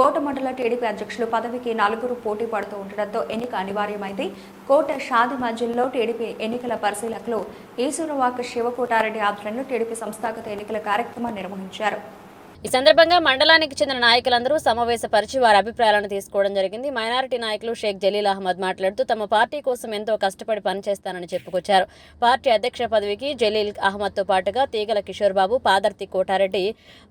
కోట మండల టీడీపీ అధ్యక్షులు పదవికి నలుగురు పోటీ పడుతూ ఉండడంతో ఎన్నిక అనివార్యమైంది. కోట షాది మధ్యలో టీడీపీ ఎన్నికల పరిశీలకులు ఈశ్వరవాక శివకోటారెడ్డి ఆధ్వర్యంలో టీడీపీ సంస్థాగత ఎన్నికల కార్యక్రమాన్ని నిర్వహించారు. ఈ సందర్భంగా మండలానికి చెందిన నాయకులందరూ సమావేశపరిచి వారి అభిప్రాయాలను తీసుకోవడం జరిగింది. మైనారిటీ నాయకులు షేక్ జలీల్ అహ్మద్ మాట్లాడుతూ తమ పార్టీ కోసం ఎంతో కష్టపడి పనిచేస్తానని చెప్పుకొచ్చారు. పార్టీ అధ్యక్ష పదవికి జలీల్ అహ్మద్తో పాటుగా తీగల కిషోర్ బాబు పాదర్తి కోటారెడ్డి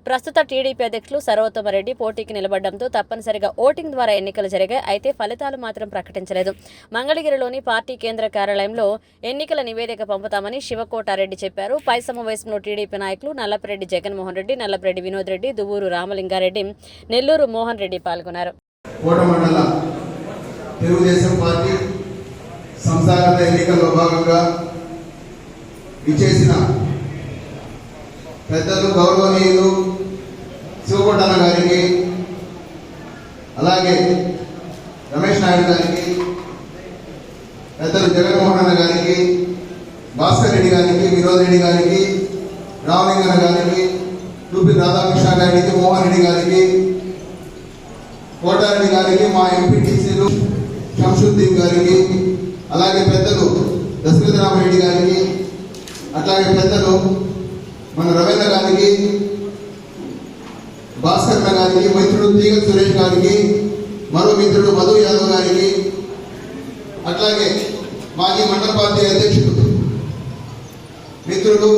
ప్రస్తుత టీడీపీ అధ్యక్షులు సర్వోత్తమరెడ్డి పోటీకి నిలబడడంతో తప్పనిసరిగా ఓటింగ్ ద్వారా ఎన్నికలు జరిగాయి. అయితే ఫలితాలు మాత్రం ప్రకటించలేదు. మంగళగిరిలోని పార్టీ కేంద్ర కార్యాలయంలో ఎన్నికల నివేదిక పంపుతామని శివకోటారెడ్డి చెప్పారు. పై సమావేశంలో టీడీపీ నాయకులు నల్లపరెడ్డి జగన్మోహన్ రెడ్డి నల్లపరెడ్డి వినోద్ రెడ్డి రెడ్డి దువ్వూరు రామలింగారెడ్డి నెల్లూరు మోహన్ రెడ్డి పాల్గొన్నారు. తెలుగుదేశం పార్టీ సంస్థాగత ఎన్నికల్లో భాగంగా పెద్దలు గౌరవనీయులు శివకొండన్న గారికి అలాగే రమేష్ నాయుడు గారికి పెద్దలు జగన్మోహన్ అన్న గారికి భాస్కర్ రెడ్డి గారికి వినోద్ రెడ్డి గారికి రామలింగన్న గారికి టూపి రాధాకృష్ణ గారికి మోహన్ రెడ్డి గారికి కోటారెడ్డి గారికి మా ఎంపీటీసీలు శంసుద్దీన్ గారికి అలాగే పెద్దలు దశరథరామరెడ్డి గారికి అట్లాగే పెద్దలు మన రవీంద్ర గారికి భాస్కర్ గారికి మిత్రుడు తీగ సురేష్ గారికి మరో మిత్రుడు మధు యాదవ్ గారికి అట్లాగే మాజీ మండల పార్టీ అధ్యక్షుడు మిత్రుడు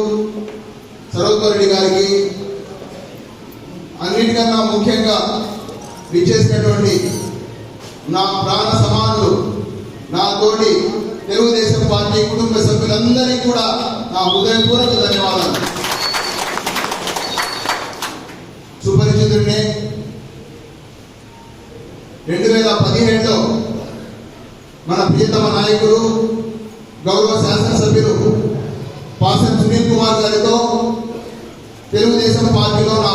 సరోత్వరెడ్డి గారికి అన్నిటికన్నా ముఖ్యంగా విచ్చేసినటువంటి నా ప్రాణ సమానులు నా తోటి తెలుగుదేశం పార్టీ కుటుంబ సభ్యులందరికీ కూడా నా హృదయపూర్వక ధన్యవాదాలు. సుపరిచితుడినే రెండు వేల పదిహేడులో మన ప్రియతమ నాయకులు గౌరవ శాసనసభ్యులు పాసన్ సునీల్ కుమార్ గారితో తెలుగుదేశం పార్టీలో నా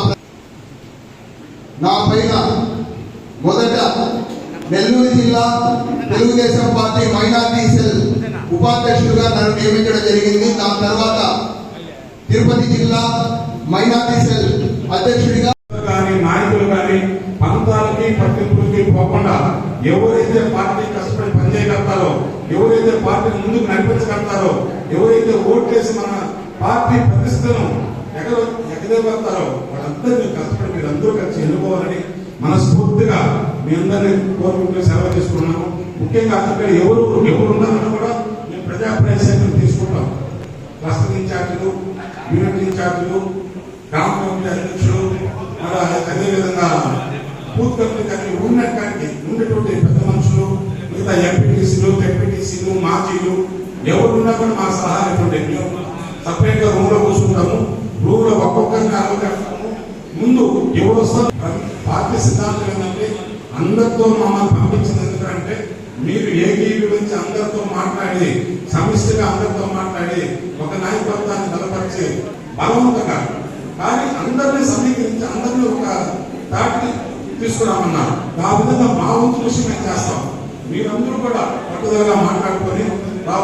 నా పైన మొదట నెల్లూరు జిల్లా తెలుగుదేశం పార్టీ మైనార్టీ సెల్ ఉపాధ్యక్షుడిగా నన్ను నియమించడం జరిగింది. దాని తర్వాత తిరుపతి జిల్లా మైనార్టీ సెల్ అధ్యక్షుడిగా కానీ నాయకులు కానీ పంతాలకి పట్టింపులకి పోకుండా ఎవరైతే పార్టీ కష్టపడి పనిచేయగలుగుతారో ఎవరైతే పార్టీని ముందుకు నడిపించగలుగుతారో ఎవరైతే ఓట్లేసి మన పార్టీ ప్రతిష్టను ఎక్కడ ఎక్కడేస్తారో వాళ్ళందరినీ కష్టపడి మీరు అందరూ కలిసి ఎన్నుకోవాలని మనస్ఫూర్తిగా మీ అందరినీ కోరుకుంటూ సెలవు తీసుకున్నాము ముఖ్యంగా అక్కడ ఎవరు ఎవరు ఉన్నారని కూడా మేము ప్రజా ప్రవేశాన్ని తీసుకుంటాం. క్లస్టర్ ఇన్ఛార్జీలు యూనిట్ ఇన్ఛార్జీలు గ్రామ కమిటీ అధ్యక్షులు మరి అదేవిధంగా బూత్ కమిటీ కానీ ఉన్నటువంటి ఉన్నటువంటి పెద్ద మనుషులు మిగతా ఎంపీటీసీలు ఎంపీటీసీలు మాజీలు ఎవరున్నా కూడా మా సలహా ఇటువంటి సపరేట్గా రూమ్ ముందు ఎవరు వస్తారు పార్టీ సిద్ధాంతం ఏంటంటే అందరితో మమ్మల్ని పంపించింది ఎందుకంటే మీరు ఏకీభవించి అందరితో మాట్లాడి సమిష్టిగా అందరితో మాట్లాడి ఒక నాయకత్వాన్ని బలపరిచి బలవంతంగా. కానీ అందరినీ సమీకరించి అందరినీ ఒక దాటిని తీసుకురామన్నారు. ఆ విధంగా మా వంతు విషయం మేము చేస్తాం? మీరందరూ కూడా పట్టుదలగా మాట్లాడుకొని